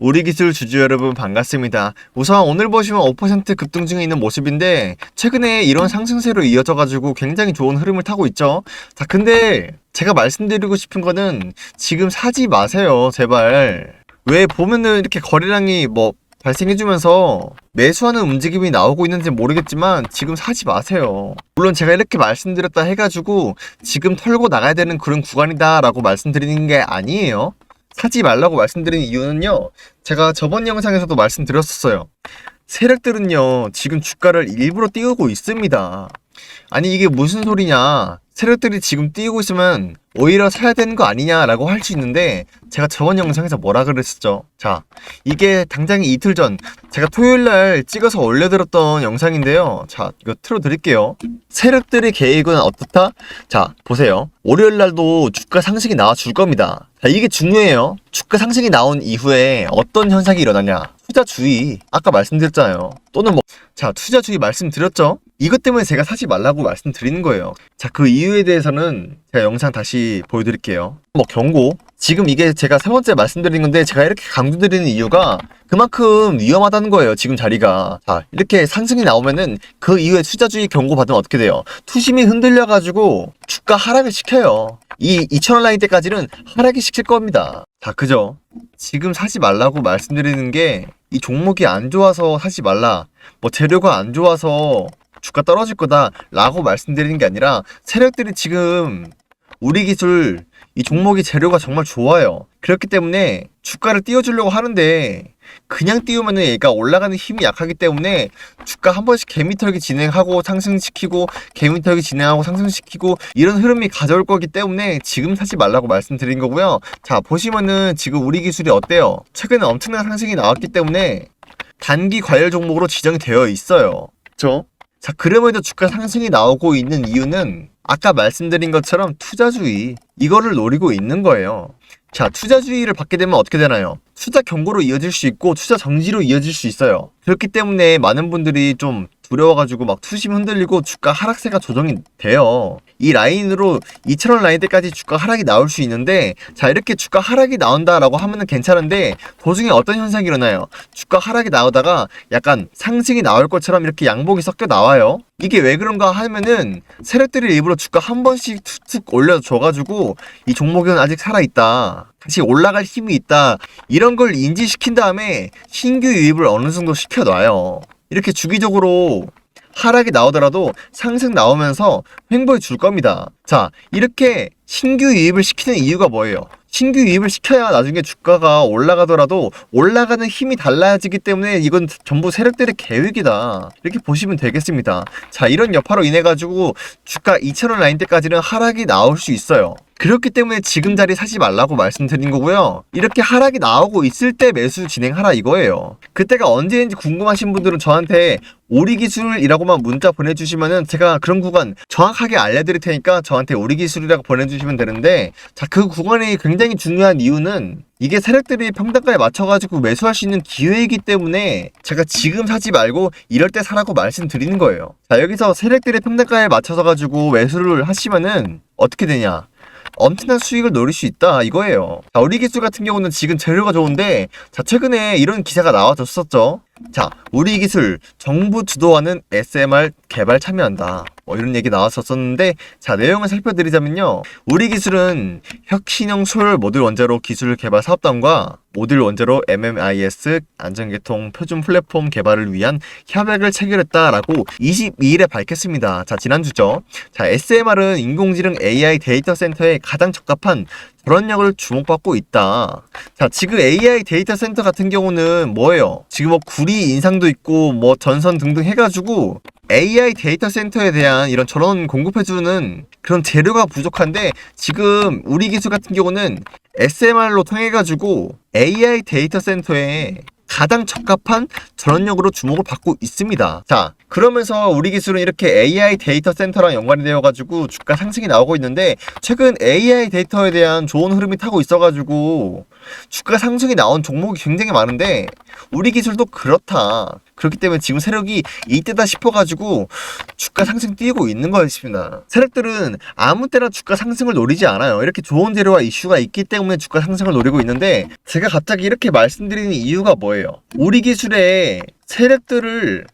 우리 기술 주주 여러분 반갑습니다. 우선 오늘 보시면 5% 급등 중에 있는 모습인데 최근에 이런 상승세로 이어져가지고 굉장히 좋은 흐름을 타고 있죠. 자 근데 제가 말씀드리고 싶은 거는 지금 사지 마세요 제발. 왜 보면은 이렇게 거래량이 뭐 발생해주면서 매수하는 움직임이 나오고 있는지 모르겠지만 지금 사지 마세요. 물론 제가 이렇게 말씀드렸다 해가지고 지금 털고 나가야 되는 그런 구간이다라고 말씀드리는 게 아니에요. 사지 말라고 말씀드린 이유는요. 제가 저번 영상에서도 말씀드렸었어요. 세력들은요, 지금 주가를 일부러 띄우고 있습니다. 아니, 이게 무슨 소리냐. 세력들이 지금 띄우고 있으면 오히려 사야 되는 거 아니냐라고 할 수 있는데, 제가 저번 영상에서 뭐라 그랬었죠? 자, 이게 당장 이틀 전, 제가 토요일 날 찍어서 올려드렸던 영상인데요. 자, 이거 틀어드릴게요. 세력들의 계획은 어떻다? 자, 보세요. 월요일 날도 주가 상승이 나와 줄 겁니다. 자, 이게 중요해요. 주가 상승이 나온 이후에 어떤 현상이 일어나냐? 투자주의. 아까 말씀드렸잖아요. 또는 뭐, 자, 투자주의 말씀드렸죠? 이것 때문에 제가 사지 말라고 말씀드리는 거예요. 자, 그 이유에 대해서는 제가 영상 다시 보여드릴게요. 뭐, 경고. 지금 이게 제가 세 번째 말씀드린 건데 제가 이렇게 강조드리는 이유가 그만큼 위험하다는 거예요. 지금 자리가. 자, 이렇게 상승이 나오면은 그 이후에 투자주의 경고 받으면 어떻게 돼요? 투심이 흔들려가지고 주가 하락을 시켜요. 이 2,000원 라인 때까지는 하락이 시킬 겁니다. 자, 그죠? 지금 사지 말라고 말씀드리는 게 이 종목이 안 좋아서 사지 말라. 뭐 재료가 안 좋아서 주가 떨어질 거다라고 말씀드리는 게 아니라 세력들이 지금 우리 기술 이 종목이 재료가 정말 좋아요. 그렇기 때문에 주가를 띄워주려고 하는데 그냥 띄우면은 얘가 올라가는 힘이 약하기 때문에 주가 한 번씩 개미털기 진행하고 상승시키고 개미털기 진행하고 상승시키고 이런 흐름이 가져올 거기 때문에 지금 사지 말라고 말씀드린 거고요. 자 보시면은 지금 우리 기술이 어때요? 최근에 엄청난 상승이 나왔기 때문에 단기 과열 종목으로 지정이 되어 있어요. 그렇죠? 자 그럼에도 주가 상승이 나오고 있는 이유는 아까 말씀드린 것처럼 투자주의 이거를 노리고 있는 거예요. 자, 투자주의를 받게 되면 어떻게 되나요? 투자 경고로 이어질 수 있고 투자 정지로 이어질 수 있어요. 그렇기 때문에 많은 분들이 좀 두려워가지고 막 투심 흔들리고 주가 하락세가 조정이 돼요. 이 라인으로 2,000원 라인 때까지 주가 하락이 나올 수 있는데 자 이렇게 주가 하락이 나온다라고 하면은 괜찮은데 도중에 어떤 현상이 일어나요? 주가 하락이 나오다가 약간 상승이 나올 것처럼 이렇게 양복이 섞여 나와요. 이게 왜 그런가 하면은 세력들이 일부러 주가 한 번씩 툭툭 올려줘가지고 이 종목은 아직 살아있다. 다시 올라갈 힘이 있다. 이런 걸 인지시킨 다음에 신규 유입을 어느 정도 시켜놔요. 이렇게 주기적으로 하락이 나오더라도 상승 나오면서 횡보해 줄 겁니다. 자, 이렇게 신규 유입을 시키는 이유가 뭐예요? 신규 유입을 시켜야 나중에 주가가 올라가더라도 올라가는 힘이 달라지기 때문에 이건 전부 세력들의 계획이다. 이렇게 보시면 되겠습니다. 자, 이런 여파로 인해 가지고 주가 2,000원 라인 때까지는 하락이 나올 수 있어요. 그렇기 때문에 지금 자리 사지 말라고 말씀드린 거고요. 이렇게 하락이 나오고 있을 때 매수 진행하라 이거예요. 그때가 언제인지 궁금하신 분들은 저한테 오리 기술이라고만 문자 보내주시면은 제가 그런 구간 정확하게 알려드릴 테니까 저한테 오리 기술이라고 보내주시면 되는데 자 그 구간이 굉장히 중요한 이유는 이게 세력들이 평단가에 맞춰가지고 매수할 수 있는 기회이기 때문에 제가 지금 사지 말고 이럴 때 사라고 말씀드리는 거예요. 자 여기서 세력들의 평단가에 맞춰서 가지고 매수를 하시면은 어떻게 되냐? 엄청난 수익을 노릴 수 있다 이거예요. 자, 우리 기술 같은 경우는 지금 재료가 좋은데 자 최근에 이런 기사가 나와줬었죠. 자 우리 기술 정부 주도하는 SMR 개발 참여한다. 뭐 이런 얘기 나왔었었는데 자 내용을 살펴드리자면요. 우리 기술은 혁신형 소열 모듈 원자로 기술 개발 사업단과 모듈 원자로 MMIS 안전계통 표준 플랫폼 개발을 위한 협약을 체결했다라고 22일에 밝혔습니다. 자 지난주죠. 자 SMR은 인공지능 AI 데이터 센터에 가장 적합한 전원력을 주목받고 있다. 자, 지금 AI 데이터 센터 같은 경우는 뭐예요? 지금 뭐 구리 인상도 있고 뭐 전선 등등 해가지고 AI 데이터 센터에 대한 이런 전원 공급해주는 그런 재료가 부족한데 지금 우리 기술 같은 경우는 SMR로 통해가지고 AI 데이터 센터에 가장 적합한 전원력으로 주목을 받고 있습니다. 자, 그러면서 우리 기술은 이렇게 AI 데이터 센터랑 연관이 되어가지고 주가 상승이 나오고 있는데 최근 AI 데이터에 대한 좋은 흐름이 타고 있어가지고 주가 상승이 나온 종목이 굉장히 많은데 우리 기술도 그렇다. 그렇기 때문에 지금 세력이 이때다 싶어가지고 주가 상승 뛰고 있는 거였습니다. 세력들은 아무 때나 주가 상승을 노리지 않아요. 이렇게 좋은 재료와 이슈가 있기 때문에 주가 상승을 노리고 있는데 제가 갑자기 이렇게 말씀드리는 이유가 뭐예요? 우리 기술의 세력들을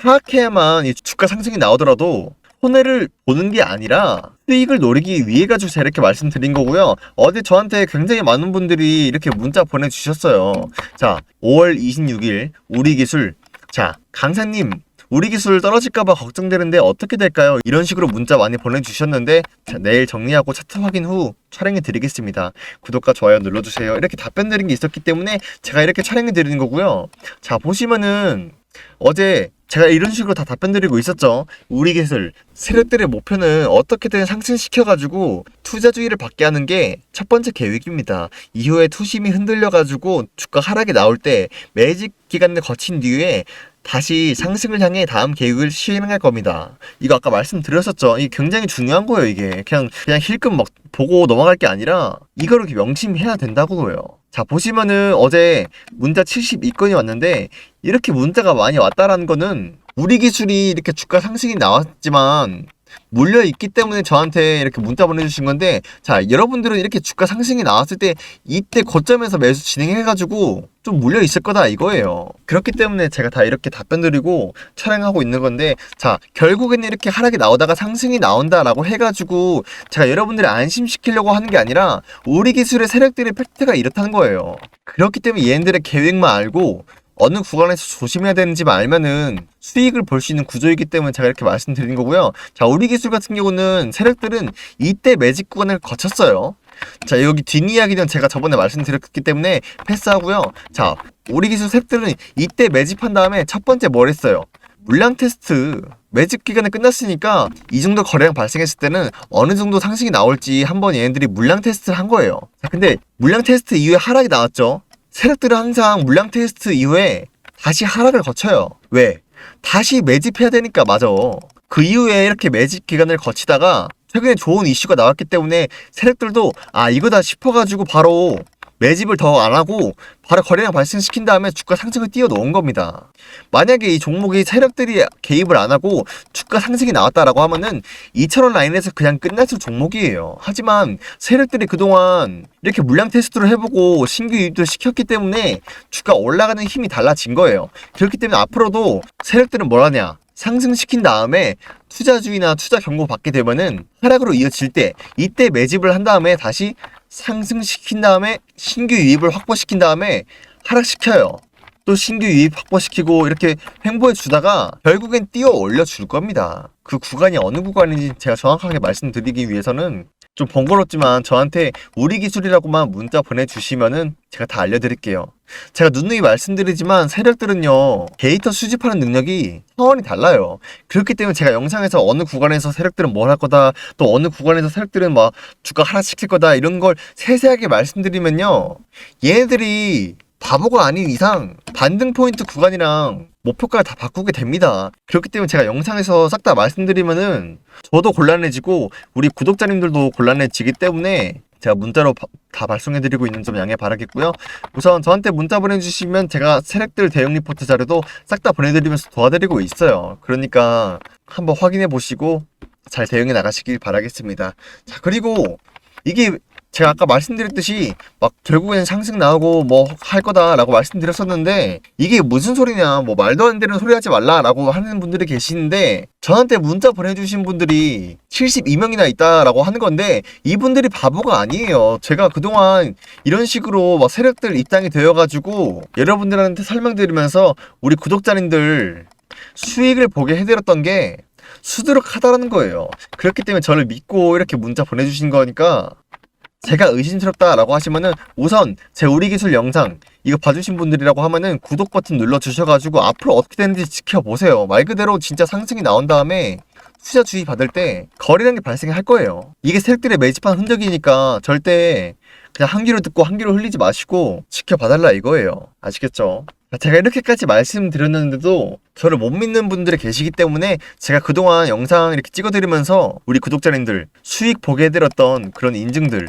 파악해야만 이 주가 상승이 나오더라도 손해를 보는 게 아니라 수익을 노리기 위해 가지고 제가 이렇게 말씀드린 거고요. 어제 저한테 굉장히 많은 분들이 이렇게 문자 보내주셨어요. 자, 5월 26일 우리 기술 자 강사님 우리 기술 떨어질까봐 걱정되는데 어떻게 될까요? 이런 식으로 문자 많이 보내주셨는데 자, 내일 정리하고 차트 확인 후 촬영해 드리겠습니다. 구독과 좋아요 눌러주세요. 이렇게 답변 드린 게 있었기 때문에 제가 이렇게 촬영해 드리는 거고요. 자 보시면은 어제 제가 이런 식으로 다 답변 드리고 있었죠. 우리 기술 세력들의 목표는 어떻게든 상승시켜가지고 투자주의를 받게 하는 게 첫 번째 계획입니다. 이후에 투심이 흔들려가지고 주가 하락이 나올 때 매직 기간을 거친 뒤에 다시 상승을 향해 다음 계획을 시행할 겁니다. 이거 아까 말씀드렸었죠. 이게 굉장히 중요한 거예요, 이게. 그냥, 그냥 힐끔 막 보고 넘어갈 게 아니라 이거를 명심해야 된다고요. 자, 보시면은 어제 문자 72건이 왔는데 이렇게 문자가 많이 왔다라는 거는 우리 기술이 이렇게 주가 상승이 나왔지만 물려 있기 때문에 저한테 이렇게 문자 보내주신 건데 자 여러분들은 이렇게 주가 상승이 나왔을 때 이때 고점에서 매수 진행해가지고 좀 물려 있을 거다 이거예요. 그렇기 때문에 제가 다 이렇게 답변 드리고 촬영하고 있는 건데 자 결국에는 이렇게 하락이 나오다가 상승이 나온다라고 해가지고 제가 여러분들을 안심시키려고 하는 게 아니라 우리 기술의 세력들의 팩트가 이렇다는 거예요. 그렇기 때문에 얘네들의 계획만 알고 어느 구간에서 조심해야 되는지 알면은 수익을 볼 수 있는 구조이기 때문에 제가 이렇게 말씀드린 거고요. 자, 우리 기술 같은 경우는 세력들은 이때 매직 구간을 거쳤어요. 자, 여기 뒷이야기는 제가 저번에 말씀드렸기 때문에 패스하고요. 자, 우리 기술 세력들은 이때 매집한 다음에 첫 번째 뭘 했어요? 물량 테스트. 매집 기간이 끝났으니까 이 정도 거래량 발생했을 때는 어느 정도 상승이 나올지 한번 얘네들이 물량 테스트를 한 거예요. 자, 근데 물량 테스트 이후에 하락이 나왔죠. 세력들은 항상 물량 테스트 이후에 다시 하락을 거쳐요. 왜? 다시 매집해야 되니까 맞아. 그 이후에 이렇게 매집 기간을 거치다가 최근에 좋은 이슈가 나왔기 때문에 세력들도 아 이거다 싶어가지고 바로 매집을 더 안 하고 바로 거래량 발생시킨 다음에 주가 상승을 띄워 놓은 겁니다. 만약에 이 종목이 세력들이 개입을 안 하고 주가 상승이 나왔다라고 하면은 2천원 라인에서 그냥 끝났을 종목이에요. 하지만 세력들이 그동안 이렇게 물량 테스트를 해보고 신규 유입도 시켰기 때문에 주가 올라가는 힘이 달라진 거예요. 그렇기 때문에 앞으로도 세력들은 뭘 하냐? 상승시킨 다음에 투자주의나 투자 경고 받게 되면은 하락으로 이어질 때 이때 매집을 한 다음에 다시 상승시킨 다음에 신규 유입을 확보시킨 다음에 하락시켜요. 또 신규 유입 확보시키고 이렇게 횡보해 주다가 결국엔 뛰어 올려 줄 겁니다. 그 구간이 어느 구간인지 제가 정확하게 말씀드리기 위해서는 좀 번거롭지만 저한테 우리 기술이라고만 문자 보내주시면은 제가 다 알려드릴게요. 제가 누누이 말씀드리지만 세력들은요 데이터 수집하는 능력이 차원이 달라요. 그렇기 때문에 제가 영상에서 어느 구간에서 세력들은 뭘 할 거다 또 어느 구간에서 세력들은 막 주가 하락시킬 거다 이런 걸 세세하게 말씀드리면요 얘네들이 바보가 아닌 이상 반등 포인트 구간이랑 목표가를 다 바꾸게 됩니다. 그렇기 때문에 제가 영상에서 싹 다 말씀드리면은 저도 곤란해지고 우리 구독자님들도 곤란해지기 때문에 제가 문자로 바- 다 발송해드리고 있는 점 양해 바라겠고요. 우선 저한테 문자 보내주시면 제가 세력들 대응 리포트 자료도 싹 다 보내드리면서 도와드리고 있어요. 그러니까 한번 확인해 보시고 잘 대응해 나가시길 바라겠습니다. 자 그리고 이게 제가 아까 말씀드렸듯이 막 결국엔 상승 나오고 뭐 할 거다라고 말씀드렸었는데 이게 무슨 소리냐 뭐 말도 안 되는 소리 하지 말라라고 하는 분들이 계시는데 저한테 문자 보내주신 분들이 72명이나 있다라고 하는 건데 이분들이 바보가 아니에요. 제가 그동안 이런 식으로 막 세력들 입당이 되어가지고 여러분들한테 설명드리면서 우리 구독자님들 수익을 보게 해드렸던 게 수두룩하다라는 거예요. 그렇기 때문에 저를 믿고 이렇게 문자 보내주신 거니까 제가 의심스럽다라고 하시면은 우선 제 우리 기술 영상 이거 봐주신 분들이라고 하면은 구독 버튼 눌러 주셔가지고 앞으로 어떻게 되는지 지켜보세요. 말 그대로 진짜 상승이 나온 다음에 투자 주의 받을 때 거래량이 발생할 거예요. 이게 세력들의 매집한 흔적이니까 절대 그냥 한 귀로 듣고 한 귀로 흘리지 마시고 지켜봐달라 이거예요. 아시겠죠? 제가 이렇게까지 말씀드렸는데도 저를 못 믿는 분들이 계시기 때문에 제가 그동안 영상 이렇게 찍어드리면서 우리 구독자님들 수익 보게 해드렸던 그런 인증들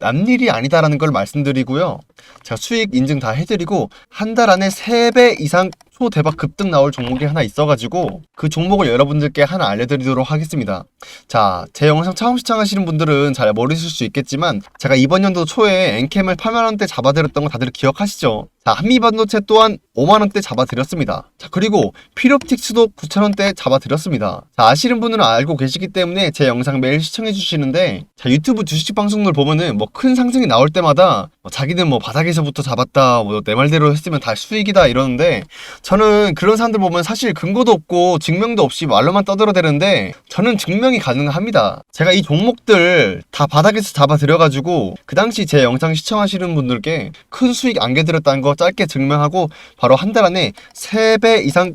남일이 아니다라는 걸 말씀드리고요. 제가 수익 인증 다 해드리고 한 달 안에 3배 이상 초대박 급등 나올 종목이 하나 있어가지고 그 종목을 여러분들께 하나 알려드리도록 하겠습니다. 자, 제 영상 처음 시청하시는 분들은 잘 모르실 수 있겠지만 제가 이번 연도 초에 엔캠을 8만원대 잡아드렸던 거 다들 기억하시죠? 자, 한미반도체 또한 5만원대 잡아드렸습니다. 자, 그리고 피롭틱스도 9천원대 잡아드렸습니다. 자, 아시는 분은 알고 계시기 때문에 제 영상 매일 시청해주시는데 자, 유튜브 주식 방송들 보면은 뭐 큰 상승이 나올 때마다 뭐 자기는 뭐 바닥에서부터 잡았다, 뭐 내 말대로 했으면 다 수익이다 이러는데 저는 그런 사람들 보면 사실 근거도 없고 증명도 없이 말로만 떠들어대는데 저는 증명이 가능합니다. 제가 이 종목들 다 바닥에서 잡아드려가지고 그 당시 제 영상 시청하시는 분들께 큰 수익 안겨드렸다는 거 짧게 증명하고 바로 한 달 안에 3배 이상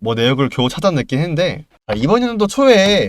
뭐 내역을 겨우 찾아냈긴 했는데 자, 이번 연도 초에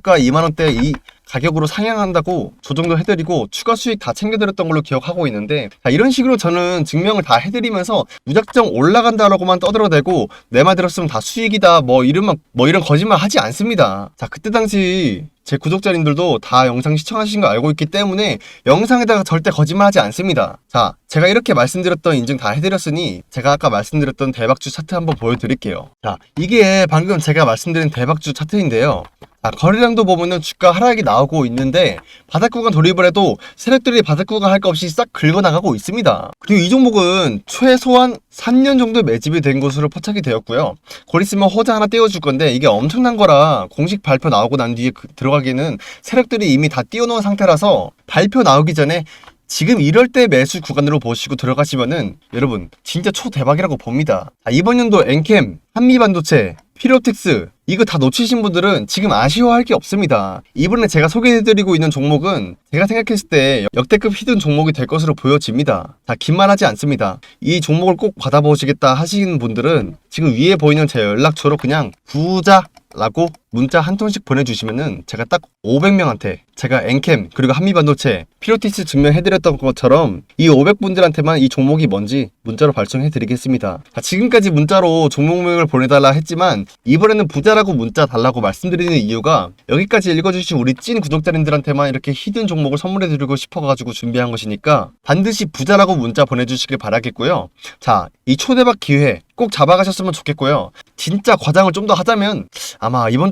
가 2만원대 이 가격으로 상향한다고 조정도 해드리고 추가 수익 다 챙겨드렸던 걸로 기억하고 있는데 자, 이런 식으로 저는 증명을 다 해드리면서 무작정 올라간다라고만 떠들어대고 내 말 들었으면 다 수익이다 뭐 이런 뭐 이런 거짓말 하지 않습니다. 자 그때 당시 제 구독자님들도 다 영상 시청하신 거 알고 있기 때문에 영상에다가 절대 거짓말 하지 않습니다. 자, 제가 이렇게 말씀드렸던 인증 다 해드렸으니 제가 아까 말씀드렸던 대박주 차트 한번 보여드릴게요. 자, 이게 방금 제가 말씀드린 대박주 차트인데요. 아, 거래량도 보면은 주가 하락이 나오고 있는데 바닥 구간 돌입을 해도 세력들이 바닥 구간 할 거 없이 싹 긁어나가고 있습니다. 그리고 이 종목은 최소한 3년 정도 매집이 된 것으로 포착이 되었고요. 곧 있으면 호재 하나 띄워줄 건데 이게 엄청난 거라 공식 발표 나오고 난 뒤에 그- 들어가기는 세력들이 이미 다 띄워놓은 상태라서 발표 나오기 전에 지금 이럴 때 매수 구간으로 보시고 들어가시면은 여러분 진짜 초대박이라고 봅니다. 아, 이번 연도 엔캠, 한미반도체, 피로틱스 이거 다 놓치신 분들은 지금 아쉬워할 게 없습니다. 이번에 제가 소개해드리고 있는 종목은 제가 생각했을 때 역대급 히든 종목이 될 것으로 보여집니다. 자, 긴 말하지 않습니다. 이 종목을 꼭 받아보시겠다 하시는 분들은 지금 위에 보이는 제 연락처로 그냥 부자 라고 문자 한 통씩 보내주시면은 제가 딱 500명한테 제가 엔캠 그리고 한미반도체 피로티스 증명해드렸던 것처럼 이 500분들한테만 이 종목이 뭔지 문자로 발송해드리겠습니다. 자, 지금까지 문자로 종목명을 보내달라 했지만 이번에는 부자라고 문자 달라고 말씀드리는 이유가 여기까지 읽어주신 우리 찐 구독자님들한테만 이렇게 히든 종목을 선물해드리고 싶어가지고 준비한 것이니까 반드시 부자라고 문자 보내주시길 바라겠고요. 자, 이 초대박 기회 꼭 잡아가셨으면 좋겠고요. 진짜 과장을 좀 더 하자면 아마 이번